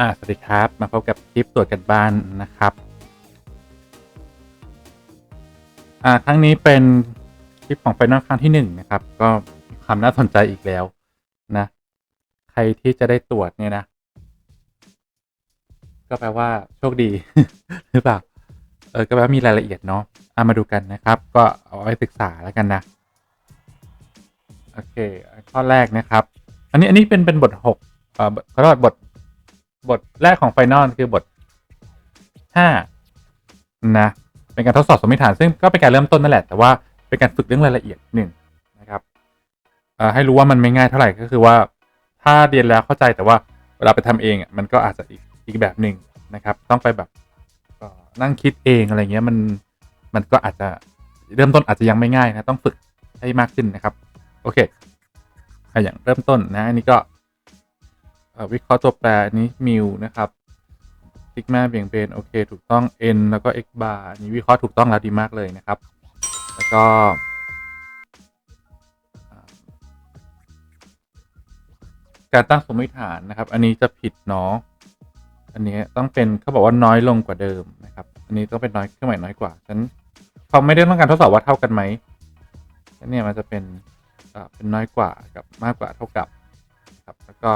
อ่าสวัสดีครับ มาพบกับคลิปตรวจกันบ้านนะครับ อ่าครั้งนี้เป็นคลิปของไฟนอลครั้งที่หนึ่งนะครับ ก็มีความน่าสนใจอีกแล้วนะ ใครที่จะได้ตรวจเนี่ยนะ ก็แปลว่าโชคดีหรือเปล่า เออ ก็แปลว่ามีรายละเอียดเนาะ อ่ามาดูกันนะครับ ก็เอาไว้ศึกษาแล้วกันนะ โอเค ข้อแรกนะครับ อันนี้อันนี้เป็นเป็นบทหกเอ่อเขาเรียกบท บทแรกของไฟนอลคือบทห้านะ เป็นการทดสอบสมมติฐาน ซึ่งก็เป็นการเริ่มต้นนั่นแหละ แต่ว่าเป็นการฝึกเรื่องรายละเอียดหนึ่งนะครับเอ่อให้รู้ว่ามันไม่ง่ายเท่าไหร่ก็คือว่า ถ้าเรียนแล้วเข้าใจแต่ว่าเวลาไปทำเองอะมันก็อาจจะอีกอีกแบบหนึ่งนะครับ ต้องไปแบบเอ่อนั่งคิดเองอะไรเงี้ยมันมันก็อาจจะเริ่มต้นอาจจะยังไม่ง่ายนะต้องฝึกให้มากขึ้นนะครับ โอเคอะอย่างเริ่มต้นนะอันนี้ก็วิเคราะห์ตัวแปรนี้มิวนะครับซิกมาเบี่ยงเบนโอเค ถูกต้อง n แล้วก็ x bar อันนี้วิเคราะห์ถูกต้องแล้วดีมากเลยนะครับ แล้วก็การตั้งสมมติฐานนะครับ อันนี้จะผิดเนาะอันนี้ต้องเป็นเขาบอกว่าน้อยลงกว่าเดิมนะครับ อันนี้ต้องเป็นน้อยเครื่องหมายน้อยกว่าฉันเขาไม่ได้ต้องการทดสอบว่าเท่ากันไหมฉะนั้นเนี่ยมันจะเป็น เป็นน้อยกว่ากับมากกว่าเท่ากับครับแล้วก็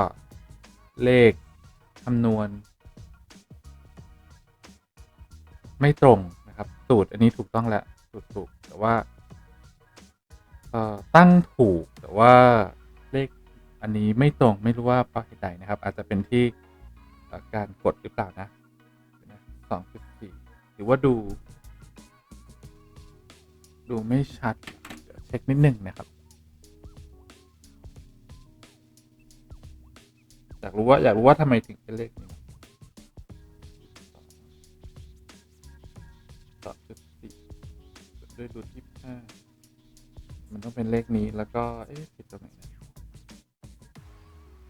เลขคำนวณ ไม่ตรงนะครับ สูตรอันนี้ถูกต้องแล้วสูตรถูกแต่ว่าตั้งถูกแต่ว่าเลขอันนี้ไม่ตรงไม่รู้ว่าเพราะเหตุใดนะครับ อาจจะเป็นที่การกดหรือเปล่านะสองจุดสี่หรือว่าดู ดูไม่ชัดเช็คนิดหนึ่งนะครับ อยากรู้ว่าอยากรู้ว่าทำไมถึงเป็นเลขนี้สอจุดสี่ด้วยรูทยี่ห้ามันต้องเป็นเลขนี้แล้วก็ เอ๊ะผิดตรงไหนนะ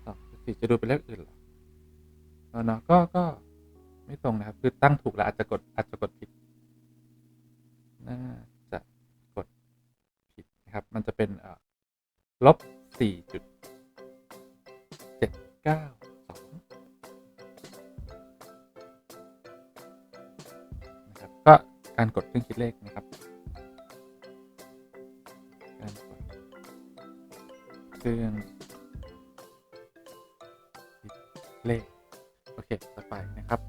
สอจุดสี่จะดูเป็นเลขอื่นเหรอเออเนาะก็ก็ไม่ตรงนะครับ คือตั้งถูกแล้วอาจจะกดอาจจะกดผิดน่าจะกดผิดนะครับ มันจะเป็นเอ่อลบสี่จุด เก้าสองนะครับก็การกดเครื่องคิดเลขนะครับ การกดเครื่องคิดเลขโอเคต่อไปนะครับ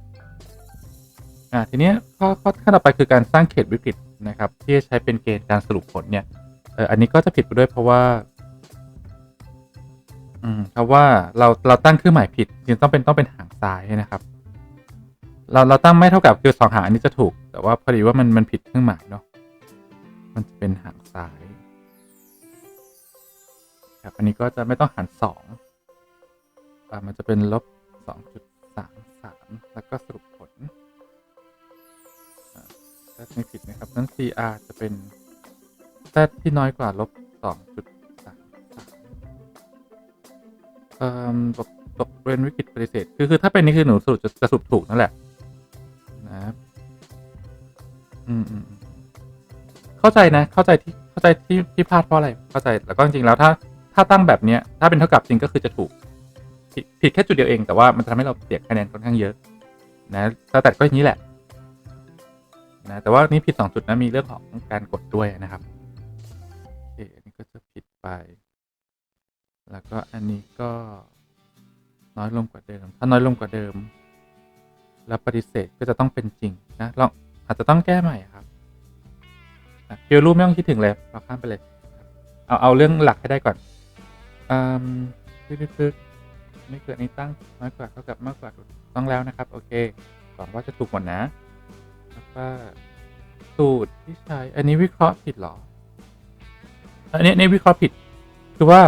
อ่าทีเนี้ยข้อข้อขั้นต่อไปคือการสร้างเขตวิกฤตนะครับ ที่จะใช้เป็นเกณฑ์การสรุปผลเนี่ยเอออันนี้ก็จะผิดไปด้วยเพราะว่า อืมเพราะว่าเราเราตั้งเครื่องหมายผิดจริงต้องเป็นต้องเป็นหางซ้ายนะครับ เราเราตั้งไม่เท่ากับคือสองหางอันนี้จะถูก แต่ว่าพอดีว่ามันมันผิดเครื่องหมายเนาะมันจะเป็นหางซ้ายครับอันนี้ก็จะไม่ต้องหารสองอ่ามันจะเป็นลบสองจุดสามสามแล้วก็สรุปผลอ่าถ้าไม่ผิดนะครับนั้น CR จะเป็น z ที่น้อยกว่าลบสองจุด อ่อตกตกเป็นวิกฤตปฏิเสธคือคือถ้าเป็นนี่คือหนูสรุปจะจะสรุปถูกนั่นแหละนะครับอืมอืมเข้าใจนะ เข้าใจที่เข้าใจที่ที่พลาดเพราะอะไร เข้าใจแล้วก็จริงๆแล้วถ้าถ้าตั้งแบบเนี้ยถ้าเป็นเท่ากับจริงก็คือจะถูกผิดผิดแค่จุดเดียวเอง แต่ว่ามันจะทำให้เราเสียคะแนนค่อนข้างเยอะนะแต่ก็อย่างนี้แหละนะแต่ว่านี่ผิดสองจุดนะมีเรื่องของการกดด้วยนะครับโอเคอันนี้ก็จะผิดไป แล้วก็อันนี้ก็น้อยลงกว่าเดิม ถ้าน้อยลงกว่าเดิม แล้วปฏิเสธก็จะต้องเป็นจริงนะลองอาจจะต้องแก้ใหม่ครับเพียวรูปไม่ต้องคิดถึงเลยเราข้ามไปเลย เอาเอาเรื่องหลักให้ได้ก่อนอืมพึกๆไม่เกิดนี้ตั้งน้อยกว่าเท่ากับมากกว่าต้องแล้วนะครับ โอเคหวังว่าจะถูกหมดนะ แล้วก็สูตรที่ใช้ อันนี้วิเคราะห์ผิดหรอ อันนี้ในวิเคราะห์ผิด คือว่า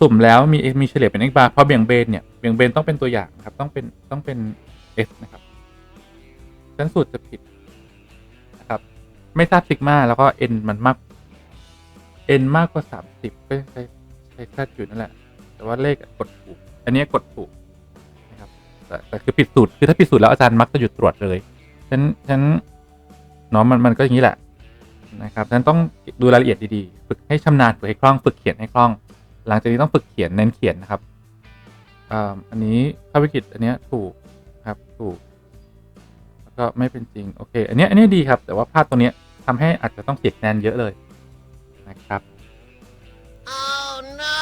สุ่มแล้วมีมีเฉลี่ยเป็น x bar เพราะเบี่ยงเบนเนี่ยเบี่ยงเบนต้องเป็นตัวอย่างนะครับ ต้องเป็นต้องเป็น s นะครับชั้นสูตรจะผิดนะครับ ไม่ทราบซิกมาแล้วก็ n มันมาก n มากกว่า 30 ก็ใช้ใช้คาดอยู่นั่นแหละ แต่ว่าเลขกดถูก อันนี้กดถูกนะครับแต่แต่คือผิดสูตรคือถ้าผิดสูตรแล้วอาจารย์มักจะหยุดตรวจเลยฉันฉะนั้นเนาะมันมันก็อย่างนี้แหละนะครับฉันต้องดูรายละเอียดดีๆ ฝึกให้ชำนาญฝึกให้คล่องฝึกเขียนให้คล่อง หลังจากนี้ต้องฝึกเขียนเน้นเขียนนะครับอ่าอันนี้เข้าวิกฤตอันเนี้ยถูกครับถูก แล้วก็ไม่เป็นจริง โอเค อันเนี้ยอันเนี้ยดีครับ แต่ว่าพลาดตรงเนี้ยทำให้อาจจะต้องเสียคะแนนเยอะเลยนะครับ Oh no!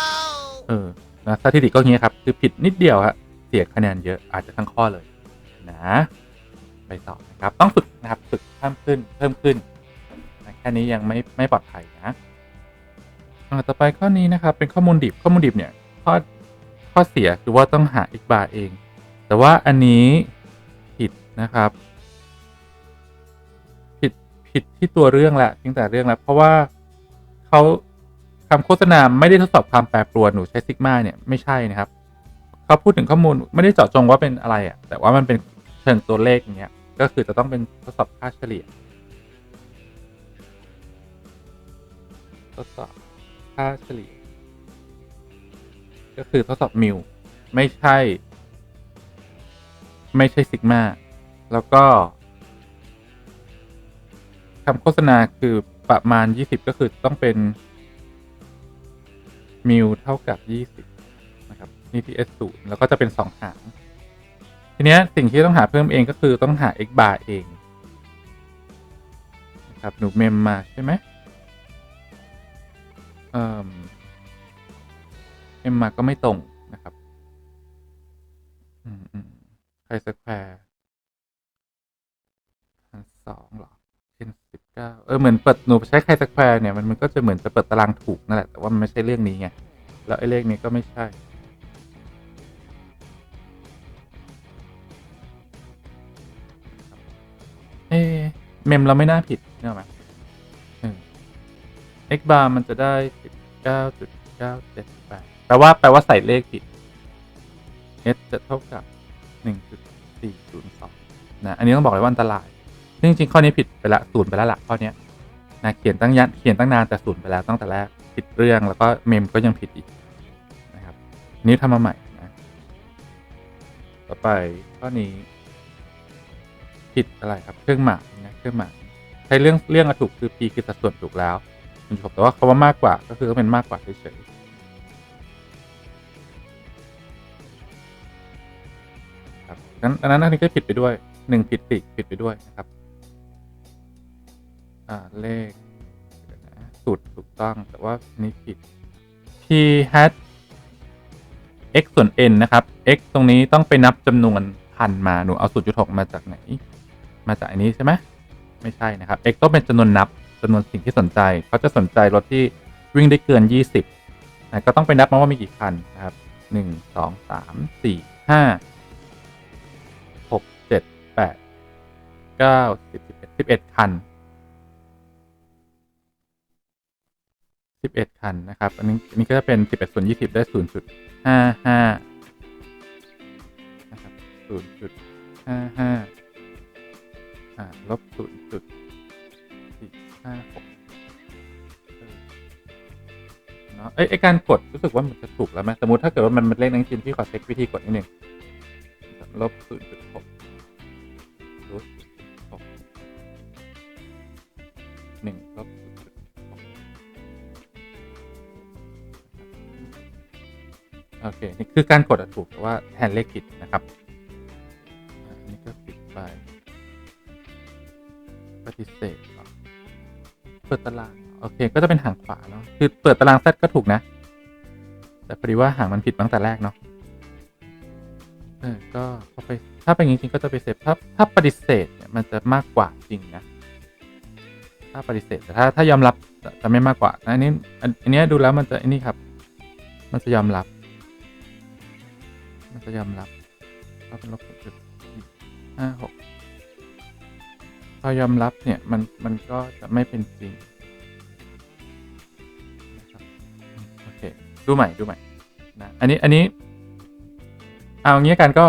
เออนะสถิติก็อย่างเงี้ยครับ คือผิดนิดเดียวฮะเสียคะแนนเยอะอาจจะทั้งข้อเลยนะไปต่อนะครับ ต้องฝึกนะครับฝึกเพิ่มขึ้นเพิ่มขึ้นนะแค่นี้ยังไม่ไม่ปลอดภัยนะ อ่าต่อไปข้อนี้นะครับเป็นข้อมูลดิบข้อมูลดิบเนี่ยข้อข้อเสียคือว่าต้องหา x bar เอง แต่ว่าอันนี้ผิดนะครับ ผิดผิดที่ตัวเรื่องละตั้งแต่เรื่องแล้วเพราะว่าเขาคำโฆษณาไม่ได้ทดสอบความแปรปรวนหนูใช้ซิกมาเนี่ยไม่ใช่นะครับเขาพูดถึงข้อมูลไม่ได้เจาะจงว่าเป็นอะไรอะ่ะแต่ว่ามันเป็นเชิงตัวเลขอย่างเงี้ยก็คือจะต้องเป็นทดสอบค่าเฉลี่ยทดสอบ ค่าเฉลี่ย ก็คือทดสอบมิวไม่ใช่ ไม่ใช่ซิกมาแล้วก็คำโฆษณาคือประมาณ 20 ก็คือต้องเป็นมิวเท่ากับ 20 นะครับ นี่ ts 0แล้วก็จะเป็น 2 หาง ทีเนี้ยสิ่งที่ต้องหาเพิ่มเองก็คือต้องหา x bar เองนะครับหนูเมมมาใช่ไหม เอ่อเมมมาก็ไม่ตรงนะครับ อืมอืมไคสแควร์พันสองหรอเช่นสิบเก้าเออ เหมือนเปิดหนูใช้ไคสแควร์เนี่ย มันมันก็จะเหมือนจะเปิดตารางถูกนั่นแหละ แต่ว่ามันไม่ใช่เรื่องนี้ไง แล้วไอ้เลขนี้ก็ไม่ใช่เอะเมมเราไม่น่าผิดเนี่ยไหม x bar มันจะได้สิบเก้าจุดเก้าเจ็ดแปดแปลว่าแปลว่าใส่เลขผิด s จะเท่ากับหนึ่งจุดสี่ศูนย์สองนะอันนี้ต้องบอกเลยว่าอันตรายซึ่งจริงข้อนี้ผิดไปละศูนย์ไปแล้วละข้อนี้นะเขียนตั้งยันเขียนตั้งนานแต่ศูนย์ไปแล้วตั้งแต่แรกผิดเรื่องแล้วก็เมมก็ยังผิดอีกนะครับนนี้ทำมาใหม่นะต่อไปข้อนี้ ผิดอะไรครับเครื่องหมายนะเครื่องหมายใช้เรื่องเรื่องอถูกคือ p คือสัดส่วนถูกแล้ว คุณจบแต่ว่าคำว่ามากกว่าก็คือต้องเป็นมากกว่าเฉยๆครับนั้นอันนั้นอันนี้ก็ผิดไปด้วยหนึ่งผิดติผิดไปด้วยนะครับ อ่าเลขสูตรถูกต้องแต่ว่านี้ผิด p hat x ส่วน n นะครับ x ตรงนี้ต้องไปนับจำนวนพันมาหนูเอา0.6มาจากไหน มาจากอันนี้ใช่ไหมไม่ใช่นะครับ x ต้องเป็นจำนวนนับ จำนวนสิ่งที่สนใจ เขาจะสนใจรถที่วิ่งได้เกิน 20นะก็ต้องไปนับมาว่ามีกี่คันนะครับ 1 2 3 4 5 6 7 8 9 10 11 11 คัน 11 คัน นะครับ อันนี้อันนี้ก็จะเป็น 11ส่วน20 ได้ 0.55 นะครับ 0.55 อ่าลบ0.456เนาะเอ้ยไอการกดรู้สึกว่ามันจะถูกแล้วไหมสมมติถ้าเกิดว่ามันเป็นเลขนังจินพี่ขอเช็ควิธีกดนิดนึงลบ0.6ลบ6 1ลบโอเค นี่คือการกดถูกแต่ว่าแทนเลขผิดนะครับอันนี้ก็ปิดไปปฏิเสธ เปิดตารางโอเค ก็จะเป็นหางขวาเนาะคือเปิดตารางเซตก็ถูกนะ แต่พอดีว่าหางมันผิดตั้งแต่แรกเนาะเออก็พอไปถ้าเป็นจริงๆก็จะไปเซฟถ้าถ้าปฏิเสธเนี่ยมันจะมากกว่าจริงนะถ้าปฏิเสธแต่ถ้าถ้ายอมรับจะไม่มากกว่านะอันนี้อันนี้ดูแล้วมันจะอันนี้ครับ มันจะยอมรับ มันจะยอมรับก็เป็นลบจุดห้าหก พอยอมรับเนี่ย มัน มันก็จะไม่เป็นจริงนะครับโอเค ดูใหม่ดูใหม่นะอันนี้อันนี้ เอางี้กันก็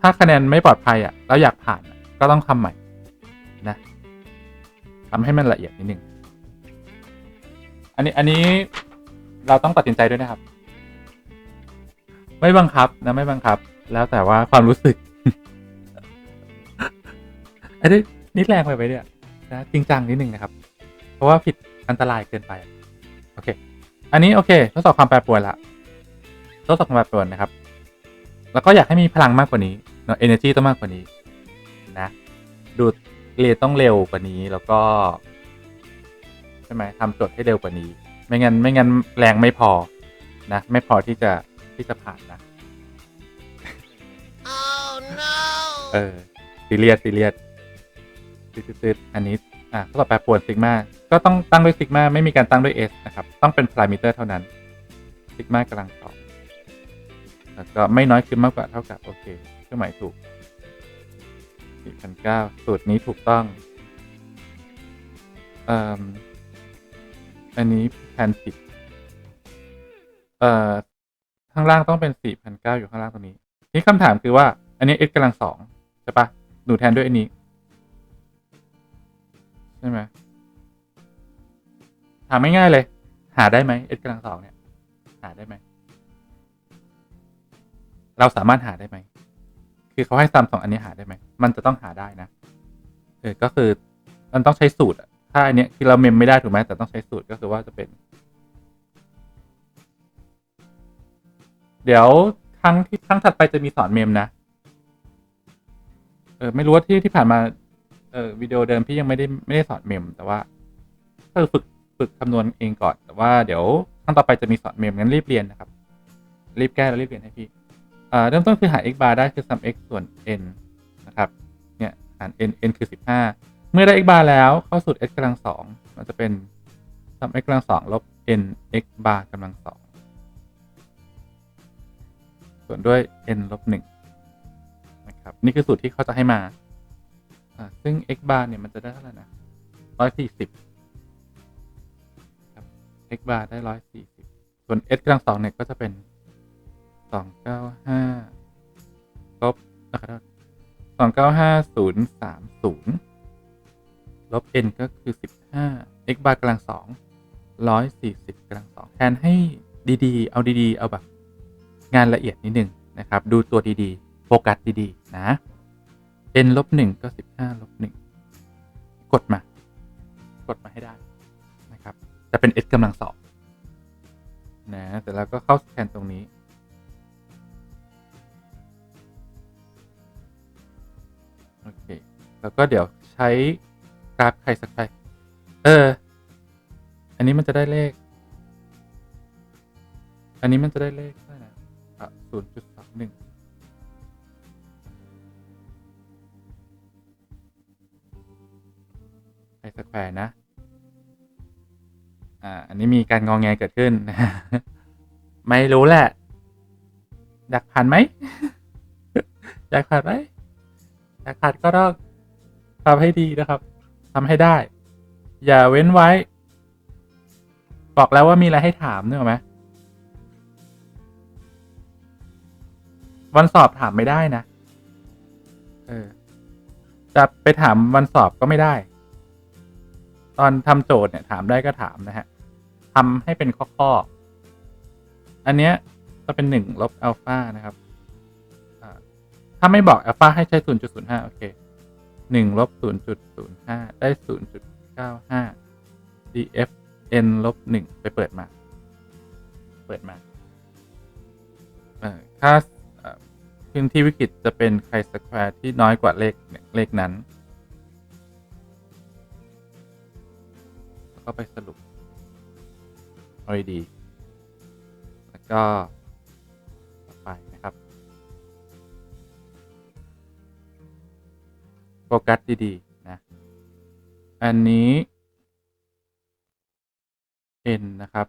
ถ้าคะแนนไม่ปลอดภัยอะแล้วอยากผ่านก็ต้องทำใหม่นะทำให้มันละเอียดนิดนึงอันนี้อันนี้เราต้องตัดสินใจด้วยนะครับ ไม่บังคับนะไม่บังคับ แล้วแต่ว่าความรู้สึก อ้นี่นิดแรงไปไปเนี่ยนะจริงจังนิดนึงนะครับ เพราะว่าผิดอันตรายเกินไป โอเค อันนี้โอเค ทดสอบความแปรปรวนละทดสอบความแปรปรวนนะครับ แล้วก็อยากให้มีพลังมากกว่านี้เนาะ energy ต้องมากกว่านี้นะดูดเรียนต้องเร็วกว่านี้แล้วก็ใช่ไหมทำโจทย์ให้เร็วกว่านี้ ไม่งั้นไม่งั้นแรงไม่พอนะไม่พอที่จะที่จะผ่านนะ Oh no! เออซีเรียสซีเรียส ตืดๆอันนี้อะทดสอบแปรปรวนซิกมาก็ต้องตั้งด้วยซิกมาไม่มีการตั้งด้วย s นะครับ ต้องเป็นพารามิเตอร์เท่านั้นซิกมากำลังสองแล้วก็ไม่น้อยขึ้นมากกว่าเท่ากับโอเคเครื่องหมายถูก4,009สูตรนี้ถูกต้องอ่อันนี้แทนผิดเอ่อข้างล่างต้องเป็น 4,009 อยู่ข้างล่างตรงนี้ นี่คำถามคือว่า อันนี้ x กำลังสองใช่ปะหนูแทนด้วยอันนี้ ใช่ไหมถามไม่ง่ายๆเลย หาได้ไหม x กำลังสองเนี่ย หาได้ไหม เราสามารถหาได้ไหม คือเขาให้ซ้ำสองอันนี้หาได้ไหม มันจะต้องหาได้นะ เออ ก็คือมันต้องใช้สูตรอะถ้าอันเนี้ยคือเราเมมไม่ได้ถูกไหมแต่ต้องใช้สูตรก็คือว่าจะเป็น เดี๋ยวครั้งที่ครั้งถัดไปจะมีสอนเมมนะ เออ ไม่รู้ว่าที่ที่ผ่านมา เออวิดีโอเดิมพี่ยังไม่ได้ไม่ได้สอนเมม แต่ว่าก็คือฝึกฝึกคำนวณเองก่อน แต่ว่าเดี๋ยวครั้งต่อไปจะมีสอนเมมงั้นรีบเรียนนะครับ รีบแก้แล้วรีบเรียนให้พี่อ่าเริ่มต้นคือหา x bar ได้คือ sum x ส่วน n นะครับเนี่ยหาร n n คือ 15 เมื่อได้ x bar แล้วเข้าสูตร x กำลังสองมันจะเป็น sum x กำลังสองลบ n x bar กำลังสองส่วนด้วย n ลบหนึ่งนะครับ นี่คือสูตรที่เขาจะให้มา อ่าซึ่ง x bar เนี่ย มันจะได้เท่าไหร่นะร้อยสี่สิบครับ x bar ได้ร้อยสี่สิบส่วน s กำลังสองเนี่ย ก็จะเป็นสองเก้าห้าลบนะครับสองเก้าห้าศูนย์สามศูนย์ลบ n ก็คือสิบห้า x bar กำลังสองร้อยสี่สิบกำลังสองแทนให้ดีๆ เอาดีๆ เอาแบบงานละเอียดนิดนึงนะครับ ดูตัวดีๆ โฟกัสดีๆ นะ n ลบหนึ่งก็สิบห้าลบหนึ่งกดมา กดมาให้ได้นะครับ จะเป็น s กำลังสองนะเสร็จแล้วก็เข้าสแกนตรงนี้ โอเค แล้วก็เดี๋ยวใช้กราฟใครสักใครเออ อันนี้มันจะได้เลข อันนี้มันจะได้เลขเท่าไหร่นะอะศูนย์จุดสองหนึ่ง แควร์นะ อ่า อันนี้มีการงองแงเกิดขึ้น ไม่รู้แหละ อยากผ่านไหม อยากผ่านไหมอยากผ่านก็ต้องทำให้ดีนะครับทำให้ได้ อย่าเว้นไว้ บอกแล้วว่ามีอะไรให้ถามเนกอไหมวันสอบถามไม่ได้นะ เออ จะไปถามวันสอบก็ไม่ได้ ตอนทำโจทย์เนี่ยถามได้ก็ถามนะฮะทำให้เป็นข้อๆอันเนี้ยจะเป็นหนึ่งลบอัลฟานะครับถ้าไม่บอกอัลฟาให้ใช้ศูนย์จุดศูนย์ห้าโอเคหนึ่งลบศูนย์จุดศูนย์ห้าได้ศูนย์จุดเก้าห้า df n ลบหนึ่งไปเปิดมา เปิดมาค่าพื้นที่วิกฤตจะเป็นไคสแควร์ที่น้อยกว่าเลขเลขนั้น ก็ไปสรุปเอาดีๆแล้วก็ต่อไปนะครับ โฟกัสดี ๆ นะ อันนี้ n นะครับ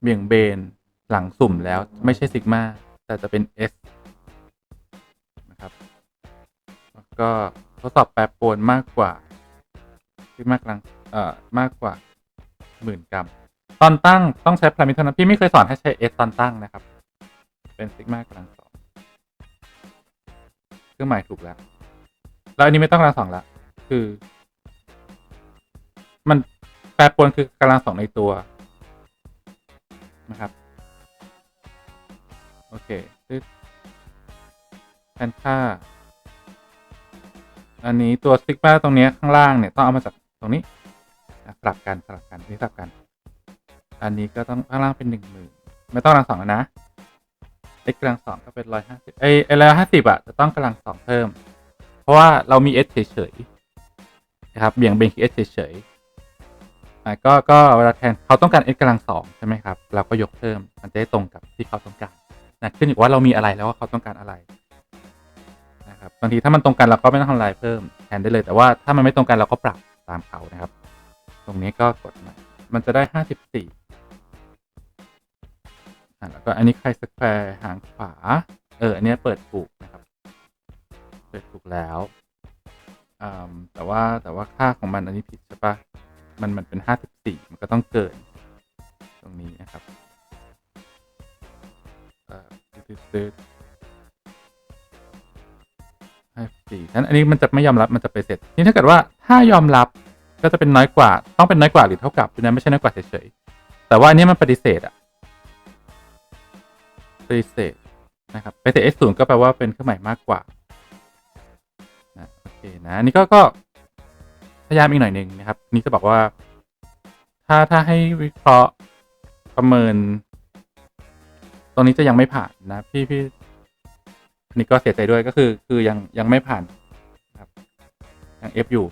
เบี่ยงเบนหลังสุ่มแล้วไม่ใช่ซิกมาแต่จะเป็น s นะครับแล้วก็ทดสอบแปรปรวนมากกว่าซิกมากลางเอ่อมากกว่า หมื่นกรัม ตอนตั้งต้องใช้พารามิเตอร์นะพี่ไม่เคยสอนให้ใช้ s ตอนตั้งนะครับ เป็นซิกมากำลังสองเครื่องหมายถูกแล้ว แล้วอันนี้ไม่ต้องกำลังสองละคือ มันแปรปรวนคือกำลังสองในตัวนะครับ โอเคแทนค่า อันนี้ตัวซิกมาตรงนี้ข้างล่างเนี่ย ต้องเอามาจากตรงนี้ สลับกันสลับกันนี่สลับกัน อันนี้ก็ต้องข้างล่างเป็นหนึ่งหมื่นไม่ต้องกำลังสองแล้วนะ x กำลังสองก็เป็นร้อยห้าสิบไอไอร้อยห้าสิบอะจะต้องกำลังสองเพิ่ม เพราะว่าเรามี s เฉยๆนะครับเบี่ยงเบนคือ s เฉยๆอะก็ก็เวลาแทนเขาต้องการ s กำลังสองใช่ไหมครับ เราก็ยกเพิ่มมันจะได้ตรงกับที่เขาต้องการนะขึ้นอยู่ว่าเรามีอะไรแล้วว่าเขาต้องการอะไรนะครับบางทีถ้ามันตรงกันเราก็ไม่ต้องทำอะไรเพิ่มแทนได้เลย แต่ว่าถ้ามันไม่ตรงกันเราก็ปรับตามเขานะครับ ตรงนี้ก็กดมามันจะได้ห้าสิบสี่อะแล้วก็อันนี้ใครสแควร์หางขวา เออ อันนี้เปิดถูกนะครับ เปิดถูกแล้วอ่าแต่ว่าแต่ว่าค่าของมันอันนี้ผิดใช่ปะมันมันเป็นห้าสิบสี่มันก็ต้องเกิน ตรงนี้นะครับเอ่อตืดตืดห้าสี่นั้นอันนี้มันจะไม่ยอมรับมันจะไปเสร็จ นี่ถ้าเกิดว่าถ้ายอมรับ ก็จะเป็นน้อยกว่า ต้องเป็นน้อยกว่าหรือเท่ากับดังนั้นไม่ใช่น้อยกว่าเฉยๆ แต่ว่าอันนี้มันปฏิเสธอะปฏิเสธนะครับปฏิเสธ x ศูนย์ก็แปลว่าเป็นเครื่องหมายมากกว่านะโอเคนะอันนี้ก็ก็พยายามอีกหน่อยหนึ่งนะครับ นี่จะบอกว่า ถ้าถ้าให้วิเคราะห์ประเมิน ตรงนี้จะยังไม่ผ่านนะพี่พี่นนี้ก็เสียใจด้วยก็คือคือยังยังไม่ผ่านครับยัง F อยู่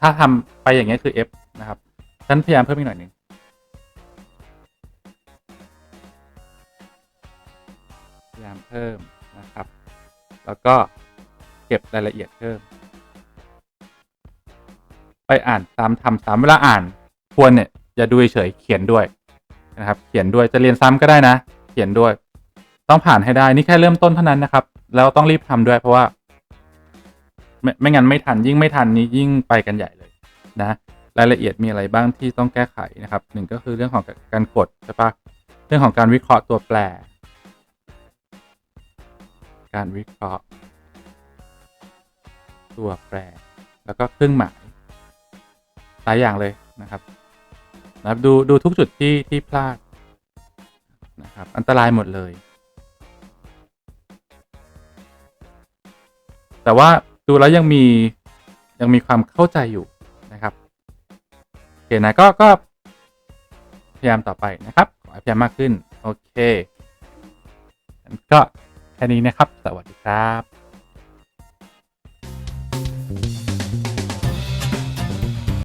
ถ้าทำไปอย่างเงี้ยคือ F นะครับฉันพยายามเพิ่มอีกหน่อยหนึ่งพยายามเพิ่มนะครับ แล้วก็เก็บรายละเอียดเพิ่ม ไปอ่านตามทำตามเวลาอ่านควรเนี่ยอย่าดูเฉยเขียนด้วยนะครับ เขียนด้วยจะเรียนซ้ำก็ได้นะ เขียนด้วย ต้องผ่านให้ได้นี่แค่เริ่มต้นเท่านั้นนะครับ แล้วต้องรีบทำด้วยเพราะว่า ไม่ไม่งั้นไม่ทันยิ่งไม่ทันนี้ยิ่งไปกันใหญ่เลยนะรายละเอียดมีอะไรบ้างที่ต้องแก้ไขนะครับหนึ่งก็คือเรื่องของการกดใช่ปะเรื่องของการวิเคราะห์ตัวแปร การวิเคราะห์ ตัวแปร แล้วก็เครื่องหมายหลายอย่างเลยนะครับนะครับดูดูทุกจุดที่ที่พลาดนะครับอันตรายหมดเลย แต่ว่า ดูแล้วยังมียังมีความเข้าใจอยู่นะครับโอเคนะก็ก็พยายามต่อไปนะครับขอให้พยายามมากขึ้น โอเคก็แค่นี้นะครับ สวัสดีครับ